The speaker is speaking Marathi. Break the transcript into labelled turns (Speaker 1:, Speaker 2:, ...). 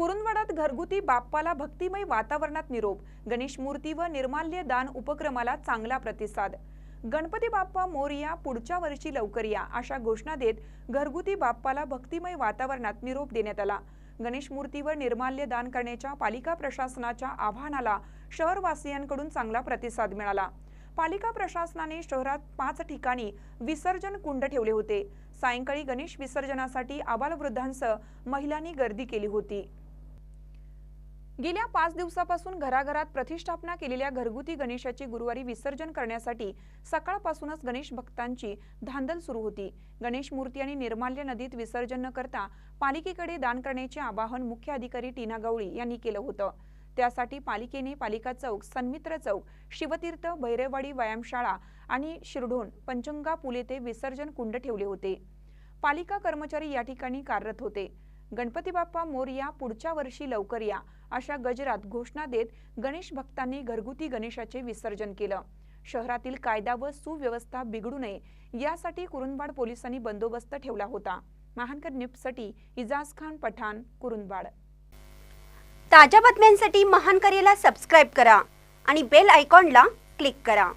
Speaker 1: कुरुंदवाडात घरगुती बाप्पाला भक्तिमय वातावरणात निरोप गणेश मूर्ती व निर्माल्य दान उपक्रमाला चांगला प्रतिसाद. गणपती बाप्पा मोरया पुढच्या वर्षी लवकर या अशा घोषणा देत घरगुती बाप्पाला भक्तिमय वातावरणात निरोप देण्यात आला. गणेश मूर्तीवर निर्माल्य दान करण्याच्या पालिका प्रशासनाच्या आव्हानाला शहरवासियांकडून चांगला प्रतिसाद मिळाला. पालिका प्रशासनाने शहरात पाच ठिकाणी विसर्जन कुंड ठेवले होते. सायंकाळी गणेश विसर्जनासाठी आबालवृद्धांसह महिलांनी गर्दी केली होती. गेल्या पाच दिवसापासून घराघरात प्रतिष्ठापना केलेल्या घरगुती गणेशाचे गुरुवारी विसर्जन करण्यासाठी सकाळपासूनच गणेश भक्तांची धांदल सुरू होती. गणेश मूर्ती आणि निर्माल्य नदीत विसर्जन न करता पालिकेकडे दान करण्याचे आवाहन मुख्य अधिकारी टीना गवळी यांनी केलं होतं. त्यासाठी पालिकेने पालिका चौक सन्मित्र चौक शिवतीर्थ भैरवाडी व्यायामशाळा आणि शिरढोण पंचंगा पुले येथे विसर्जन कुंड ठेवले होते. पालिका कर्मचारी या ठिकाणी कार्यरत होते. गणपती बाप्पा मोरया पुढच्या वर्षी लवकर या अशा गजरात घोषणा देत गणेश भक्तांनी घरगुती गणेशाचे विसर्जन केलं. शहरातील कायदा व सुव्यवस्था बिघडू नये यासाठी कुरुंदवाड पोलिसांनी बंदोबस्त ठेवला होता. महानकर न्यूजसाठी इजाज खान पठाण कुरुंदवाड.
Speaker 2: ताज्या बातम्यांसाठी महानकरेला सबस्क्राईब करा आणि बेल आयकॉनला क्लिक करा.